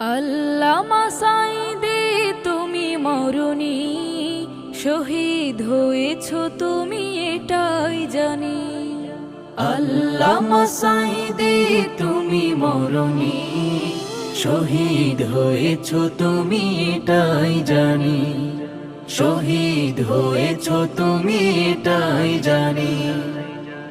আল্লামা সাইদে তুমি মরণি। শহীদ হয়েছ তুমি, এটাই জানি। আল্লামা সাইদে তুমি মরণি। শহীদ হয়েছ তুমি, এটাই জানি। শহীদ হয়েছ তুমি, এটাই জানি।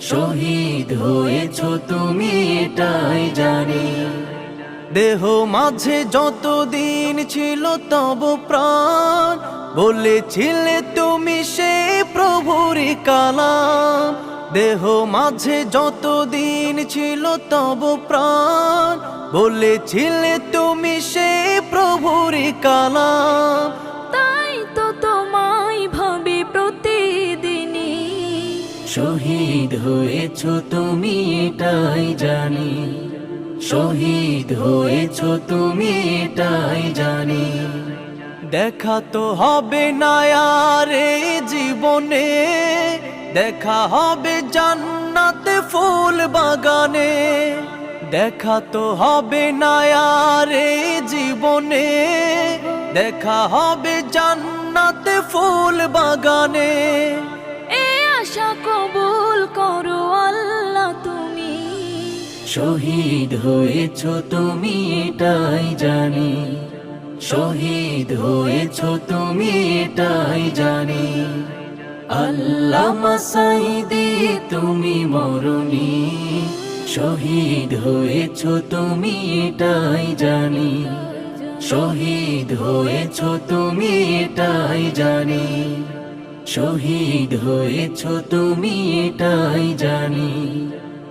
শহীদ হয়েছ তুমি এটাই জানি। দেহ মাঝে যতদিন ছিল তব প্রাণ, বলেছিলে তুমি সে প্রভুরি কালাম। দেহ মাঝে যতদিন ছিল তব প্রাণ, বলেছিলে তুমি সে প্রভুরি কালাম। শহীদ হয়েছ তুমি এটাই জানি। শহীদ হয়েছ তুমি এটাই জানি। দেখা তো হবে না এই জীবনে, দেখা হবে জান্নাতে ফুল বাগানে। দেখা তো হবে না এই জীবনে, দেখা হবে জান্নাতে ফুল বাগানে। শহীদ হয়েছ তুমি এটাই জানি। শহীদ হয়েছ তুমি এটাই জানি। আল্লাহ মাসাইদি তুমি মরণি। শহীদ হয়েছ তুমি এটাই জানি। শহীদ হয়েছ তুমি এটাই জানি। শহীদ হয়েছ তুমি এটাই জানি।